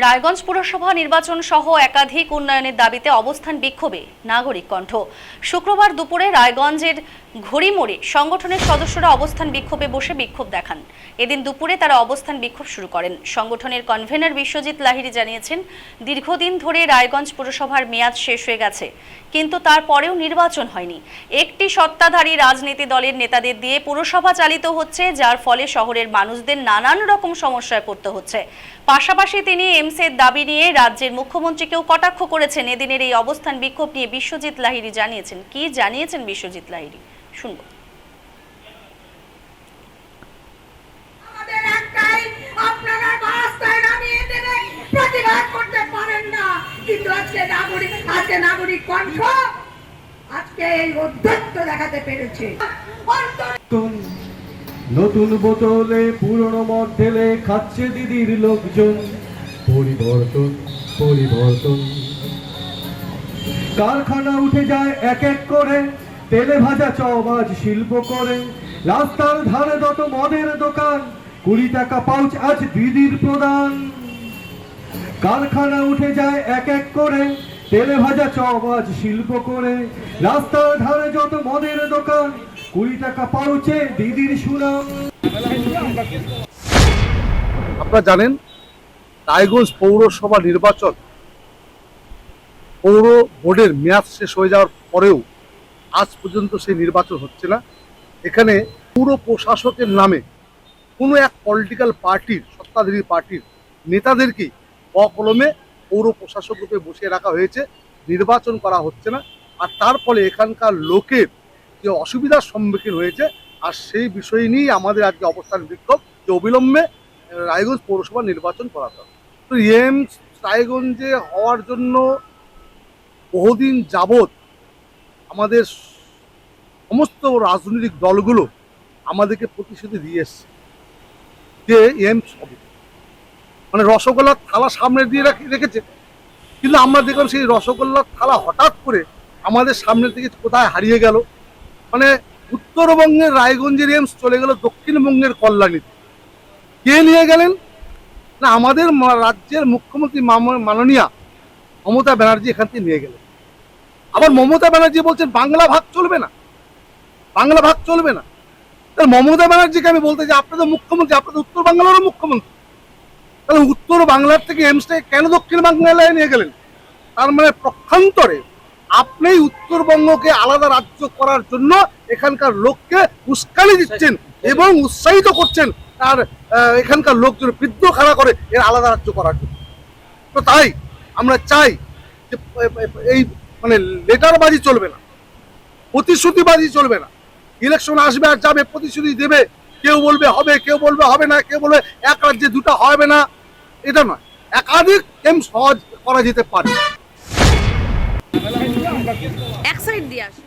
রায়গঞ্জ পুরসভা নির্বাচন সহ একাধিক উন্নয়নের দাবিতে অবস্থান বিক্ষোভে নাগরিক কণ্ঠ। শুক্রবার দুপুরে রায়গঞ্জের ঘড়িমোড়ে সংগঠনের সদস্যরা অবস্থান বিক্ষোভে বসে বিক্ষোভ দেখান। এদিন দুপুরে তারা অবস্থান বিক্ষোভ শুরু করেন। সংগঠনের কনভেনার বিশ্বজিৎ লাহিড়ী জানিয়েছেন, দীর্ঘদিন ধরে রায়গঞ্জ পুরসভার মেয়াদ শেষ হয়ে গেছে, কিন্তু তারপরেও নির্বাচন হয়নি। একটি সত্তাধারী রাজনীতি দলের নেতাদের দিয়ে পুরসভা চালিত হচ্ছে, যার ফলে শহরের মানুষদের নানান রকম সমস্যায় পড়তে হচ্ছে। পাশাপাশি তিনি এমসের দাবি নিয়ে রাজ্যের মুখ্যমন্ত্রীকেও কটাক্ষ করেছেন। এদিনের এই অবস্থান বিক্ষোভ নিয়ে বিশ্বজিৎ লাহিড়ী জানিয়েছেন। কি জানিয়েছেন বিশ্বজিৎ লাহিড়ী? শুনব। আমাদের একটাই আপনারা রাস্তায় নামিয়ে দেবে প্রতিবাদ করতে পারেন না। কিন্তু আজকে নাগরিক আজকে নাগরিক কণ্ঠ আজকে এই অধ্যত্ত দেখাতে পেরেছে। নতুন নতুন বোতলে পুরনো মদ ঢেলে খাচ্ছে দিদির লোকজন। পরিবর্তন পরিবর্তন। কারখানা উঠে যায় এক এক করে তেলে ভাজা চবাজ শিল্প করে। রাস্তার ধারে যত মদের দোকান কুড়ি টাকা পাউচ আজ দিদির প্রদান। কারখানা উঠে যায় এক এক করে তেলে ভাজা চবাজ শিল্প করে। রাস্তার ধারে যত মদের দোকান কুড়ি টাকা পাউচে দিদির সুনাম। আপনারা জানেন রায়গঞ্জ পৌরসভা নির্বাচন পৌর বোর্ডের মেয়াদ শেষ হয়ে যাওয়ার পরেও আজ পর্যন্ত সেই নির্বাচন হচ্ছে না। এখানে পৌর প্রশাসকের নামে কোনো এক পলিটিক্যাল পার্টির সত্তাধারী পার্টির নেতাদেরকেই অকলমে পৌর প্রশাসক রূপে বসিয়ে রাখা হয়েছে। নির্বাচন করা হচ্ছে না। আর তার ফলে এখানকার লোকের যে অসুবিধার সম্মুখীন হয়েছে, আর সেই বিষয় নিয়েই আমাদের আজকে অবস্থান বিক্ষোভ যে অবিলম্বে রায়গঞ্জ পৌরসভা নির্বাচন করাতে হবে। এমস রায়গঞ্জে হওয়ার জন্য বহুদিন যাবৎ আমাদের সমস্ত রাজনৈতিক দলগুলো আমাদেরকে প্রতিশ্রুতি দিয়ে এসছে যে এমস হবে মানে রসগোল্লার থালা সামনে দিয়ে রাখি- রেখেছে। কিন্তু আমরা দেখলাম সেই রসগোল্লার থালা হঠাৎ করে আমাদের সামনে থেকে কোথায় হারিয়ে গেল। মানে উত্তরবঙ্গের রায়গঞ্জের এমস চলে গেল দক্ষিণবঙ্গের কল্যাণীতে। কে নিয়ে গেলেন? না আমাদের রাজ্যের মুখ্যমন্ত্রী মাননীয়া মমতা ব্যানার্জি এখান থেকে নিয়ে গেলেন। আবার মমতা ব্যানার্জি বলছেন বাংলা ভাগ চলবে না। বাংলা ভাগ চলবে না। তাহলে মমতা ব্যানার্জিকে আমি বলতে চাই আপনাদের মুখ্যমন্ত্রী আপনাদের উত্তর বাংলারও মুখ্যমন্ত্রী। তাহলে উত্তর বাংলার থেকে এমসটাকে কেন দক্ষিণ বাংলায় নিয়ে গেলেন? তার মানে পক্ষান্তরে আপনি উত্তরবঙ্গকে আলাদা রাজ্য করার জন্য এখানকার লোককে উস্কানি দিচ্ছেন এবং উৎসাহিত করছেন। আহ, এখানকার লোকজন বৃদ্ধ খাড়া করে এর আলাদা রাজ্য করার জন্য। তো তাই আমরা চাই যে এই মানে লেটারবাজি চলবে না প্রতিশ্রুতিবাজি চলবে না। ইলেকশন আসবে আর যাবে প্রতিশ্রুতি দেবে কেউ বলবে হবে কেউ বলবে হবে না কেউ বলবে এক রাজ্যে দুটো হবে না এটা নয়। একাধিক এম সহজ করা যেতে পারে। এক সাইড দিয়ে আসে।